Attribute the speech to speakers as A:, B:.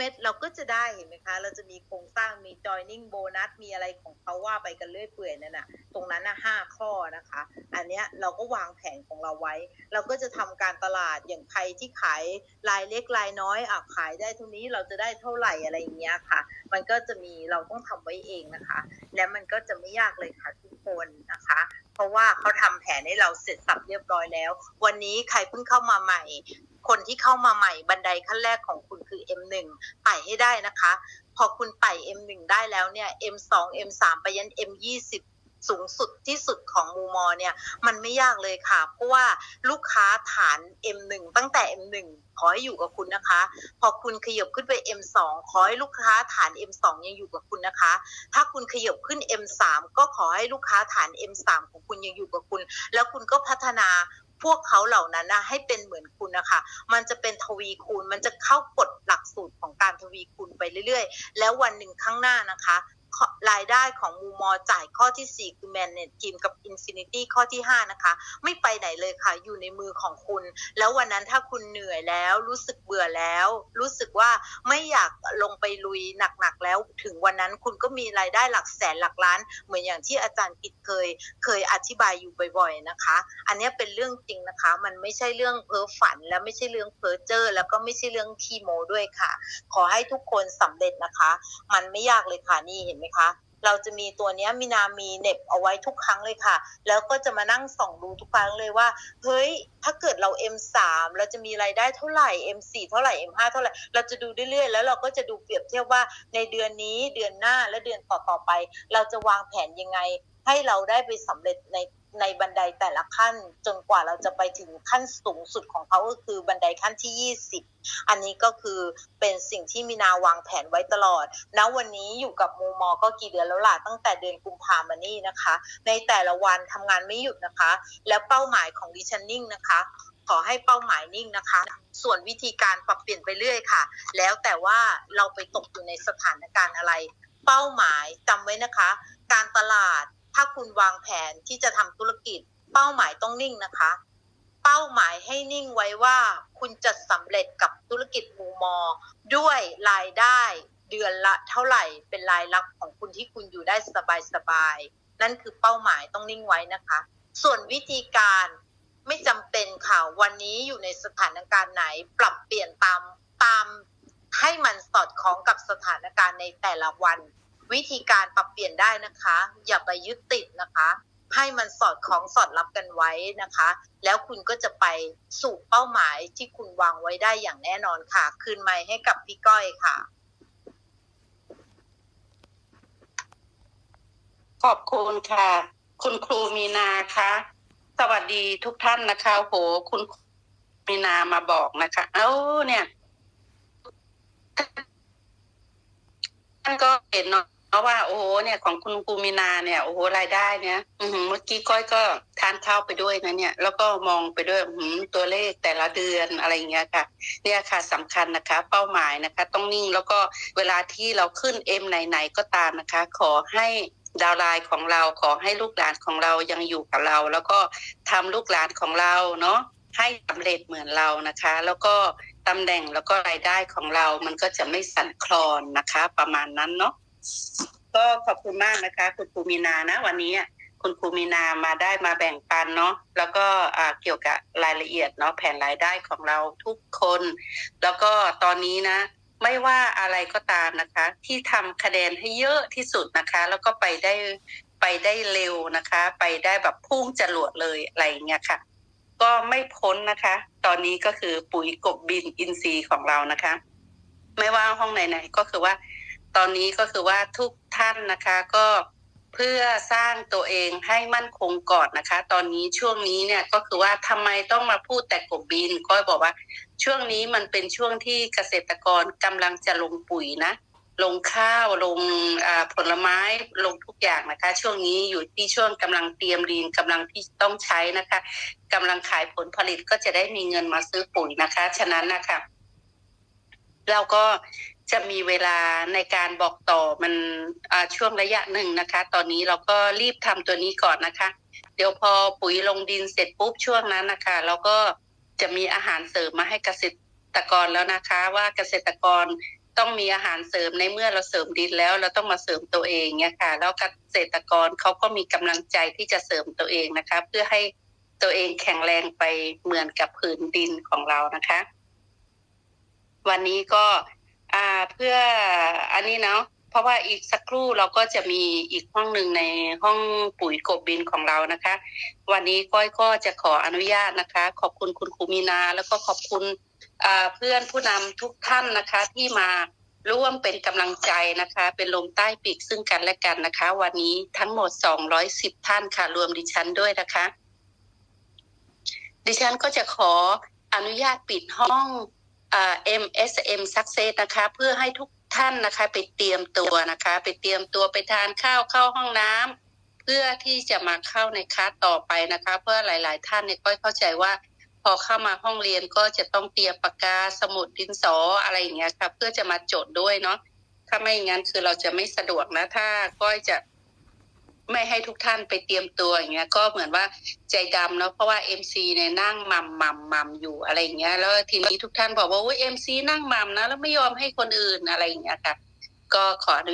A: เม็ดเราก็จะได้เห็นไหมคะ เราจะมีโครงสร้างมี joining bonus มีอะไรของเขาว่าไปกันเรื่อยเปื่อยนั่นน่ะตรงนั้นน่ะห้าข้อนะคะ อันเนี้ยเราก็วางแผนของเราไว้ เราก็จะทำการตลาดอย่างใครที่ขายรายเล็กรายน้อยอะขายได้เท่านี้เราจะได้เท่าไหร่อะไรอย่างเงี้ยค่ะ มันก็จะมีเราต้องทำไว้เองนะคะ และมันก็จะไม่ยากเลยค่ะทุกคนนะคะเพราะว่าเขาทำแผนให้เราเสร็จสับเรียบร้อยแล้ว วันนี้ใครเพิ่งเข้ามาใหม่ คนที่เข้ามาใหม่บันไดขั้นแรกของคุณคือ M1 ไต่ให้ได้นะคะ พอคุณไต่ M1 ได้แล้วเนี่ย M2 M3 ไปยัน M20 สูงสุดที่สุดของมูมอเนี่ยมันไม่ยากเลยค่ะ เพราะว่าลูกค้าฐาน M1 ตั้งแต่ M1 ขอให้อยู่กับคุณนะคะ พอคุณขยบขึ้นไป M2 ขอให้ลูกค้าฐาน M2 ยังอยู่กับคุณนะคะ ถ้าคุณขยบขึ้น M3 ก็ขอให้ลูกค้าฐาน M3 ของคุณยังอยู่กับคุณ แล้วคุณก็พัฒนา พวกเขาเหล่านั้นนะให้เป็นเหมือนคุณนะคะ มันจะเป็นทวีคูณ มันจะเข้ากฎหลักสูตรของการทวีคูณไปเรื่อยๆ แล้ววันหนึ่งข้างหน้านะคะ รายได้ของมูมอจ่ายข้อที่ 4 คือ manage team กับ infinity ข้อที่ 5 นะคะ ไม่ไปไหนเลยค่ะ อยู่ในมือของคุณ แล้ววันนั้นถ้าคุณเหนื่อยแล้ว รู้สึกเบื่อแล้ว รู้สึกว่าไม่อยากลงไปลุยหนักๆแล้ว ถึงวันนั้นคุณก็มีรายได้หลักแสนหลักล้าน เหมือนอย่างที่อาจารย์กิตเคย เคยอธิบายอยู่บ่อย ๆนะคะ อันนี้เป็นเรื่องจริงนะคะ มันไม่ใช่เรื่องเพ้อฝัน และไม่ใช่เรื่องเพ้อเจ้อแล้วก็ไม่ใช่เรื่องขี้โมด้วยค่ะ ขอให้ทุกคนสำเร็จนะคะ มันไม่ยากเลยค่ะนี่เห็นไหมคะเราจะมีตัวนี้มินามีเน็บเอาไว้ทุกครั้งเลยค่ะ แล้วก็จะมานั่งส่องดูทุกครั้งเลยว่า เฮ้ย ถ้าเกิดเรา M3 เราจะมีรายได้เท่าไหร่ M4 เท่าไหร่ M5 เท่าไหร่ เราจะดูเรื่อยๆ แล้วเราก็จะดูเปรียบเทียบว่าในเดือนนี้เดือนหน้าและเดือนต่อๆไป เราจะวางแผนยังไง ให้เราได้ไปสำเร็จใน ในบันไดแต่ละขั้นจนกว่าเราจะไปถึงขั้นสูงสุดของเขาก็คือบันไดขั้นที่ 20 อันนี้ก็คือเป็นสิ่งที่มีนาวางแผนไว้ตลอดณวันนี้อยู่กับมูมอก็กี่เดือนแล้วล่ะตั้งแต่เดือนกุมภาพันธ์นี่นะคะ ในแต่ละวันทำงานไม่หยุดนะคะ แล้วเป้าหมายของดิฉันนิ่งนะคะขอให้เป้าหมายนิ่งนะคะ ส่วนวิธีการปรับเปลี่ยนไปเรื่อยค่ะ แล้วแต่ว่าเราไปตกอยู่ในสถานการณ์อะไร เป้าหมายจำไว้นะคะ การตลาด ถ้าคุณวางแผนที่จะทำธุรกิจ เป้าหมายต้องนิ่งนะคะ เป้าหมายให้นิ่งไว้ว่าคุณจะสำเร็จกับธุรกิจมูมอ ด้วยรายได้เดือนละเท่าไหร่เป็นรายรับของคุณที่คุณอยู่ได้สบายๆนั่นคือเป้าหมายต้องนิ่งไว้นะคะ ส่วนวิธีการไม่จำเป็นค่ะวันนี้อยู่ในสถานการณ์ไหน ปรับเปลี่ยนตามตามให้มันสอดคล้องกับสถานการณ์ในแต่ละวัน วิธีการปรับเปลี่ยนได้นะคะ อย่าไปยึดติดนะคะ ให้มันสอดคล้องสอดรับกันไว้นะคะ แล้วคุณก็จะไปสู่เป้าหมายที่คุณวางไว้ได้อย่างแน่นอนค่ะ คืนไมค์ให้กับพี่ก้อยค่ะ
B: ขอบคุณค่ะ คุณครูมีนาคะสวัสดีทุกท่านนะคะโหคุณมีนามาบอกนะคะ เอ้าเนี่ยท่านก็เห็นเนาะ เพราะว่าโอ้โหเนี่ยของคุณครูมีนาเนี่ยโอ้โหรายได้เนี่ยอือหือเมื่อกี้ก้อยก็ทานข้าวไปด้วยนะเนี่ยแล้วก็มองไปด้วยหือตัวเลขแต่ละเดือนอะไรเงี้ยค่ะ เนี่ยค่ะสำคัญนะคะ เป้าหมายนะคะ ต้องนิ่งแล้วก็เวลาที่เราขึ้นเอ็มไหนๆก็ตามนะคะ ขอให้ดาวไลน์ของเราขอให้ลูกหลานของเรายังอยู่กับเรา แล้วก็ทำลูกหลานของเราเนาะให้สำเร็จเหมือนเรานะคะ แล้วก็ตำแหน่งแล้วก็รายได้ของเรา มันก็จะไม่สั่นคลอนนะคะ ประมาณนั้นเนาะ ก็ขอบคุณมากนะคะ คุณครูมีนานะ วันนี้คุณครูมีนามาได้มาแบ่งปันเนาะแล้วก็เกี่ยวกับรายละเอียดเนาะแผนรายได้ของเราทุกคน แล้วก็ตอนนี้นะ ไม่ว่าอะไรก็ตามนะคะ ที่ทำคะแนนให้เยอะที่สุดนะคะ แล้วก็ไปได้ไปได้เร็วนะคะ ไปได้แบบพุ่งจรวดเลยอะไรอย่างเงี้ยค่ะ ก็ไม่พ้นนะคะ ตอนนี้ก็คือปุ๋ยกบบินอินทรีย์ของเรานะคะ ไม่ว่าห้องไหนๆก็คือว่า ตอนนี้ก็คือว่าทุกท่านนะคะก็เพื่อสร้างตัวเองให้มั่นคงก่อนนะคะ ตอนนี้ช่วงนี้เนี่ยก็คือว่าทำไมต้องมาพูดแต่กบบินก้อยบอกว่าช่วงนี้มันเป็นช่วงที่เกษตรกรกำลังจะลงปุ๋ยนะ ลงข้าวลงผลไม้ลงทุกอย่างนะคะ ช่วงนี้อยู่ที่ช่วงกำลังเตรียมดินกำลังที่ต้องใช้นะคะกำลังขายผลผลิตก็จะได้มีเงินมาซื้อปุ๋ยนะคะ ฉะนั้นนะคะเราก็ จะมีเวลาในการบอกต่อมันช่วงระยะหนึ่งนะคะ ตอนนี้เราก็รีบทำตัวนี้ก่อนนะคะ เดี๋ยวพอปุ๋ยลงดินเสร็จปุ๊บช่วงนั้นนะคะ เราก็จะมีอาหารเสริมมาให้เกษตรกรแล้วนะคะ ว่าเกษตรกรต้องมีอาหารเสริมในเมื่อเราเสริมดินแล้ว เราต้องมาเสริมตัวเองเนี่ยค่ะ แล้วเกษตรกรเขาก็มีกำลังใจที่จะเสริมตัวเองนะคะ เพื่อให้ตัวเองแข็งแรงไปเหมือนกับผืนดินของเรานะคะ วันนี้ก็ อ่าเพื่ออันนี้เนาะเพราะว่าอีกสักครู่เราก็จะมีอีกห้องหนึ่งในห้องปุ๋ยกบบินของเรานะคะ วันนี้ก้อยก็จะขออนุญาตนะคะ ขอบคุณคุณครูมีนา แล้วก็ขอบคุณเพื่อนผู้นำทุกท่านนะคะที่มาร่วมเป็นกำลังใจนะคะ เป็นลมใต้ปีกซึ่งกันและกันนะคะ วันนี้ทั้งหมด 210 ท่านค่ะ รวมดิฉันด้วยนะคะ ดิฉันก็จะขออนุญาตปิดห้อง MSM Success นะคะ เพื่อให้ทุกท่านนะคะไปเตรียมตัวนะคะ ไปเตรียมตัวไปทานข้าวเข้าห้องน้ำเพื่อที่จะมาเข้าในคลาสต่อไปนะคะ เพื่อหลาย ๆ ท่านเนี่ยก็เข้าใจว่าพอเข้ามาห้องเรียนก็จะต้องเตรียมปากกาสมุดดินสออะไรอย่างเงี้ยค่ะเพื่อจะมาจดด้วยเนาะถ้าไม่อย่างนั้นคือเราจะไม่สะดวกนะถ้าก้อยจะ ไม่ให้ทุกท่านไปเตรียมตัวอย่างเงี้ย ก็เหมือนว่าใจดำเนาะเพราะว่าเอ็มซีเนี่ยนั่งมัมมัมมัมอยู่อะไรอย่างเงี้ย แล้วทีนี้ทุกท่านบอกว่าโอ้ยเอ็มซีนั่งมัมนะแล้วไม่ยอมให้คนอื่นอะไรอย่างเงี้ยค่ะ ก็ขออนุ